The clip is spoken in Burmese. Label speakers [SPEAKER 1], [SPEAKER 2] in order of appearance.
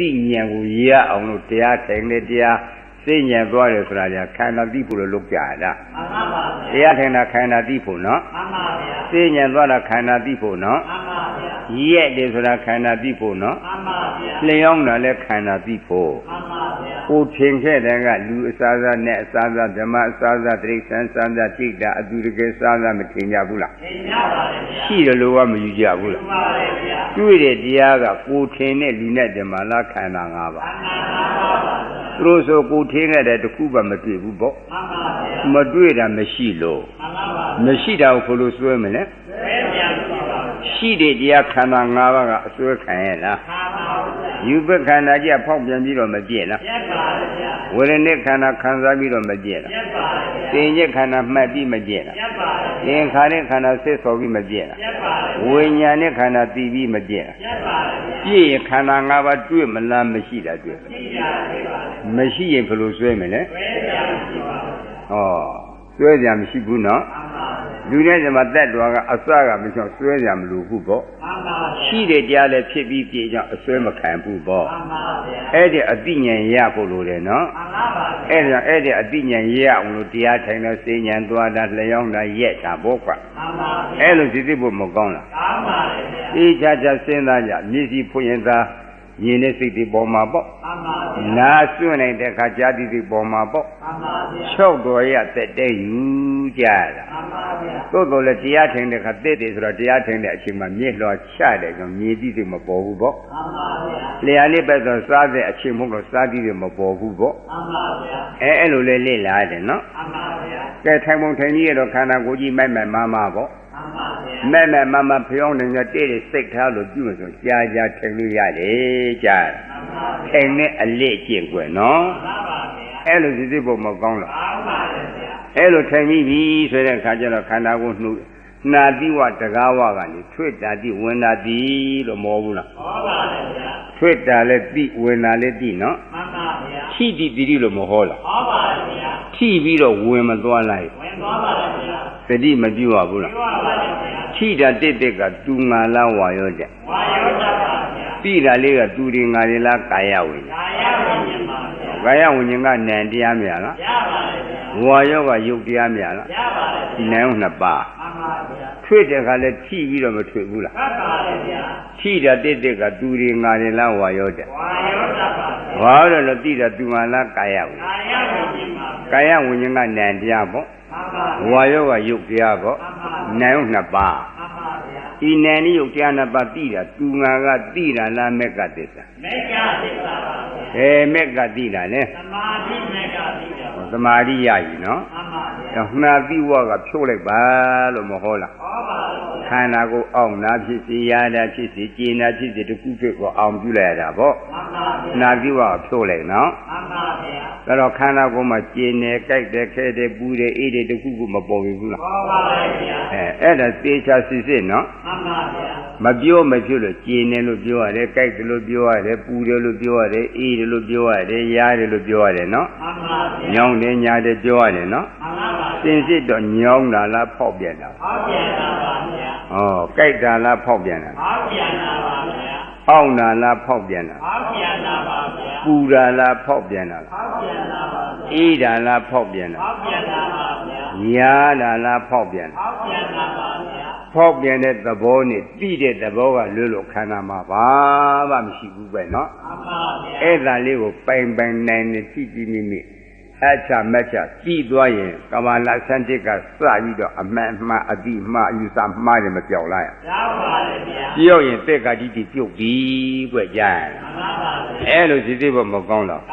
[SPEAKER 1] တိဉာဏ်ကိုရအောင်လို့တရားထိုင်တဲ့တရားစိတ်ဉာဏ်သွားတယ်ဆိုတာညာခန္ဓာသိဖို့လို့လုပ်ကြရတာ
[SPEAKER 2] မှန်ပါပါဗျာ
[SPEAKER 1] တရားထိုင်တာခန္ဓာသိဖို့နော်
[SPEAKER 2] မှန်ပါဗျာ
[SPEAKER 1] စိတ်ဉာဏ်သွားတာခန္ဓာသိဖို့နော်
[SPEAKER 2] မှန်ပါဗျာ
[SPEAKER 1] ရက်တယ်ဆိုတာခန္ဓာသိဖို့နော်
[SPEAKER 2] မှန်ပါဗျာ
[SPEAKER 1] လျှောင်းတာလည်းခန္ဓာသိဖို့
[SPEAKER 2] မှန်ပါဗျာ
[SPEAKER 1] ကိုထင်ခဲ့တဲ့ကလူအစားစားနဲ့အစားစားဓမ္မအစားစားတိရစ္ဆာန်စားစားတိတ်တာအတူတကယ်စားစားမထင်ကြဘူးလား
[SPEAKER 2] သင်ကြပါလေဗျာ
[SPEAKER 1] ရှိတယ်လို့ကမယူကြဘူး
[SPEAKER 2] မှ
[SPEAKER 1] လား
[SPEAKER 2] န်ပါလေဗျာ
[SPEAKER 1] တွေ့တဲ့တရားကကိုထင်တဲ့လူနဲ့ဓမ္မလားခန္ဓာ၅ပါး
[SPEAKER 2] မှန်ပါပါဗျာ
[SPEAKER 1] သူတို့ဆိုကိုထင်ခဲ့တဲ့တစ်ခုမှမတွေ့ဘူးပေါ့
[SPEAKER 2] မှန်ပါဗျာ
[SPEAKER 1] မတွေ့တာမရှိလို့
[SPEAKER 2] မှန်ပါပါ
[SPEAKER 1] မရှိတာကိုဘယ်လိုစွဲမလဲ
[SPEAKER 2] ဘယ်ပြန်ကြည့်ပါ
[SPEAKER 1] ရှိတဲ့တရားခန္ဓာ၅ပါးကအစွဲခံရလား
[SPEAKER 2] မှန်ပါဗျာ
[SPEAKER 1] ယူပခန္ဓာကြီးကဖောက်ပြန်ပြီးတော့မပြည့်လား
[SPEAKER 2] ပြတ်ပါလေဗျာ
[SPEAKER 1] ဝေဒနိခန္ဓာခံစားပြီးတော့မပြည့်လား
[SPEAKER 2] ပြတ်ပါလေဗျာ
[SPEAKER 1] သင်္ကြခန္ဓာမှတ်ပြီးမပြည့်လား
[SPEAKER 2] ပြတ်ပါလေ
[SPEAKER 1] သင်္ခါရခန္ဓာဆက်ဆော်ပြီးမပြည့်လား
[SPEAKER 2] ပြတ်ပါလေ
[SPEAKER 1] ဝိညာဉ်နဲ့ခန္ဓာတည်ပြီးမပြည့်လား
[SPEAKER 2] ပြတ်ပါလေဗျာ
[SPEAKER 1] ပြည့်ရင်ခန္ဓာ၅ပါးတွေ့မလားမရှိတာတွေ့မလား
[SPEAKER 2] ကြည့်ရတယ်ပါလေ
[SPEAKER 1] မရှိရင်ဘယ်လိုစွဲမလဲ
[SPEAKER 2] ဘယ်ပြန်ကြည့်ပါဗျာ
[SPEAKER 1] ဟောစွဲကြမရှိဘူးနော်
[SPEAKER 2] မှန်ပါဗျာ
[SPEAKER 1] လူတဲ့ဇမတက်တော်ကအစကမချောစွဲကြမလို့ဘူးပေါ့
[SPEAKER 2] မှန်ပါဗျာ
[SPEAKER 1] ရှိတဲ့တရားလည်းဖြစ်ပြီးပြည့်ကြောင်းအစွဲမခံဘူးပေါ့
[SPEAKER 2] မှန်ပါဗျာ
[SPEAKER 1] အဲ့ဒီအတိညာဉ်ရဖို့လိုတယ်နော်
[SPEAKER 2] မှန်ပါပါဗျာ
[SPEAKER 1] အဲ့ဒါအဲ့ဒီအတိညာဉ်ရအောင်လို့တရားထိုင်လို့စေညာဉ်သွားတာလျှောင်းတာရက်တာပေါ့ကွာ
[SPEAKER 2] မှန်ပါဗျာ
[SPEAKER 1] အဲ့လိုစိတ်ဖို့မကောင်းလား
[SPEAKER 2] ကောင်းပါလေဗျာ
[SPEAKER 1] အေးချာချာစဉ်းစားကြမျက်စိဖွင့်ရင်သာမြင်တဲ့စိတ်တွေပေါ်မှာပေါ့
[SPEAKER 2] မှန်ပါဗျာ
[SPEAKER 1] နားစွန့်နိုင်တဲ့အခါကြားတိစိတ်ပေါ်မှာပေါ့
[SPEAKER 2] မှန်ပါဗျာ
[SPEAKER 1] ၆တော်ရတက်တဲ့ယူ ကြတာ
[SPEAKER 2] မှန်ပါဗျာ
[SPEAKER 1] သို့တော်လည်းတရားထိုင်တဲ့အခါတက်တယ်ဆိုတော့တရားထိုင်တဲ့အချိန်မှာမျက်လွှာချတယ်ကြောင့်မြည်တိစိတ်မပေါ်ဘူးပေါ့
[SPEAKER 2] မှန်ပါဗျာ
[SPEAKER 1] လျာလေးပဲဆိုစားတဲ့အချိန်မဟုတ်တော့စားတိစိတ်မပေါ်ဘူးပေါ့
[SPEAKER 2] မှန်ပါဗျာ
[SPEAKER 1] အဲအဲ့လိုလေးလေ့လာတယ်နော်
[SPEAKER 2] မှန်ပါဗျာ
[SPEAKER 1] ကဲထိုင်ပုံထိုင်ကြီးရတော့ခန္ဓာကိုယ်ကြီးမိုက်မိုက်မမပေါ့
[SPEAKER 2] မှန်ပါဗျာ
[SPEAKER 1] မဲ့မဲ့မမဖျောင်းနေကြတဲ့တဲ့စိတ်ထားလို့ပြုလို့ဆိုကြာကြာထိုင်လို့ရတယ်ကြာ
[SPEAKER 2] မှန်ပါဗျာ
[SPEAKER 1] ထိုင်နဲ့အလေးကျင့်ွယ်နော်
[SPEAKER 2] မှန်ပါဗျာ
[SPEAKER 1] အဲ့လိုစိစိဖို့မကောင်းလား
[SPEAKER 2] ကောင်းပါလေဗျာ
[SPEAKER 1] အဲ့လိုထိုင်ပြီးပြီဆိုတဲ့အခါကျတော့ခန္ဓာကိုယ်နှုတ်နာတိဝတကားဝကနေထွေတာတိဝင်တာတိလို့မောဘူးလား
[SPEAKER 2] ဟောပါလေဗျာ
[SPEAKER 1] ထွေတာလည်းတိဝင်တာလည်းတိနော်
[SPEAKER 2] မှန်ပါဗျာ
[SPEAKER 1] ထိတိတိတိလို့မဟောလား
[SPEAKER 2] ဟောပါလေဗျာ
[SPEAKER 1] ထိပြီးတော့ဝင်မသွားလိုက်
[SPEAKER 2] ဝင်သွားပါလေဗျာ
[SPEAKER 1] သတိမပြုတ်ရဘူးလား
[SPEAKER 2] ပြောပါလေဗျာ
[SPEAKER 1] ထိတာတစ်တက်ကတူငါလားဝါရောတဲ့
[SPEAKER 2] ဝါယောတပါဗျာ
[SPEAKER 1] တိတာလေးကတူရင်ငါရင်လားကာယဝိညာဉ်
[SPEAKER 2] ကာယဝိညာဉ်ပါဗျာ
[SPEAKER 1] ကာယဝိညာဉ်ကနံတရားမြလား
[SPEAKER 2] ရပါလေဗျာ
[SPEAKER 1] ဝါယောကယုတ်တရားမြလား
[SPEAKER 2] ရပါလေ
[SPEAKER 1] ဒီ
[SPEAKER 2] ဗျာ
[SPEAKER 1] နိုင်အောင်နှစ်ပါး
[SPEAKER 2] မှန်ပါဗျာ
[SPEAKER 1] ထွေတဲ့ခါလဲထိပြီးတော့မထွေဘူးလား
[SPEAKER 2] မှတ်ပါလေဗျာ
[SPEAKER 1] ထိတာတစ်တက်ကတူရင်ငါရင်လားဝါရောတဲ့
[SPEAKER 2] ဝါယောတပါဗျာ
[SPEAKER 1] ဝါရောလို့တိတာတူငါလားကာယဝိညာဉ်
[SPEAKER 2] ကာယဝိညာဉ်ပါဗျာ
[SPEAKER 1] ကာယဝိညာဉ်ကနံတရားပေါ့
[SPEAKER 2] မှန်ပါ
[SPEAKER 1] ဝါယောကယုတ်တရားပေါ့နိုင်အောင်နှစ်ပါး
[SPEAKER 2] မှန်ပါဗျာ
[SPEAKER 1] ဒီနံนี่ယုတ်တရားနှစ်ပါးတိတာတူငါကတိတာလားမက်ကသစ္စာ
[SPEAKER 2] မေဃသစ္စာပါဗျာ
[SPEAKER 1] ဘယ်မက်ကတိတာလဲ
[SPEAKER 2] သမာဓိမေဃ သစ္စာပါ
[SPEAKER 1] သမာဓိရပြီနော်
[SPEAKER 2] မှန်ပါဗျာ
[SPEAKER 1] တော့နှာတိဝကဖြုတ်လိုက်ပါလို့မဟောလား
[SPEAKER 2] ဟောပါလေဗျာ
[SPEAKER 1] ခန္ဓာကိုယ်အောင်နာဖြစ်စီရတာဖြစ်စီကျင်နာဖြစ်စီတခုဖြစ်ကိုအောင်ပြုလိုက်ရတာပေါ့
[SPEAKER 2] မှန်ပါဗျာ
[SPEAKER 1] နာတိဝကဖြုတ်လိုက်နော်
[SPEAKER 2] မှန်ပါဗျာ
[SPEAKER 1] ဒါတော့ခန္ဓာကိုယ်မှာကျင်နေကြိုက်တယ်ခဲတယ်ပူတယ်အေးတယ်တခုခုမပေါ်ဘူးလား
[SPEAKER 2] ဟောပါလေဗျာ
[SPEAKER 1] အဲအဲ့ဒါသေချာစစ်စစ်နော်
[SPEAKER 2] မှန်ပါဗျာ
[SPEAKER 1] မပြောမဖြစ်လို့ကျင်တယ်လို့ပြောရတယ်ကြိုက်တယ်လို့ပြောရတယ်ပူတယ်လို့ပြောရတယ်အေးတယ်လို့ပြောရတယ်ရားတယ်လို့ပြောရတယ်နော်
[SPEAKER 2] မှန်ပါဗျာ
[SPEAKER 1] ညောင်းတယ်ညာတယ်ပြောရတယ်နော်
[SPEAKER 2] မှန်ပါပါ
[SPEAKER 1] စင်စစ်တော့ညောင်းတာလားဖောက်ပြန်တာလား
[SPEAKER 2] ဟောပြန်တာပါဗျာ
[SPEAKER 1] ဩကြိုက်တာလားဖောက်ပြန်တာလား
[SPEAKER 2] ဟောပြန်တာပါဗျာ
[SPEAKER 1] အောင့်တာလားဖောက်ပြန်တာလား
[SPEAKER 2] ဟောပြန်တာပါဗျာ
[SPEAKER 1] ပူတာလားဖောက်ပြန်တာလား
[SPEAKER 2] ဟောပြန်တာပါဗျာ
[SPEAKER 1] အေးတာလားဖောက်ပြန်တာ
[SPEAKER 2] ဟောပြန်တာပါဗျာ
[SPEAKER 1] ညာတာလားဖောက်ပြန်တာ
[SPEAKER 2] ဟောပြန်တာပါဗျာ
[SPEAKER 1] ဖောက်ပြန်တဲ့သဘောနဲ့တိတဲ့သဘောကလွတ်လို့ခန္ဓာမှာဘာမှမရှိဘူးပဲเนาะ
[SPEAKER 2] မှန်ပါဗျာ
[SPEAKER 1] အဲ့ဒါလေးကိုပိုင်ပိုင်နိုင်နေတိတိမိမိအချမက်ချပြီးသွားရင်ကမလာဆန်တစ်ကစပြီးတော့အမှန်အမှန်အတိမှအယူဆမှားတယ်မပြောက်လိုက်
[SPEAKER 2] ရပါလေဗျာ
[SPEAKER 1] ပြောက်ရင်တက်ကတိတိပြုတ်ပြီးကွကြာ
[SPEAKER 2] မှန်ပါပါဗျာ
[SPEAKER 1] အဲ့လိုစိစိဘမကောင်းတော့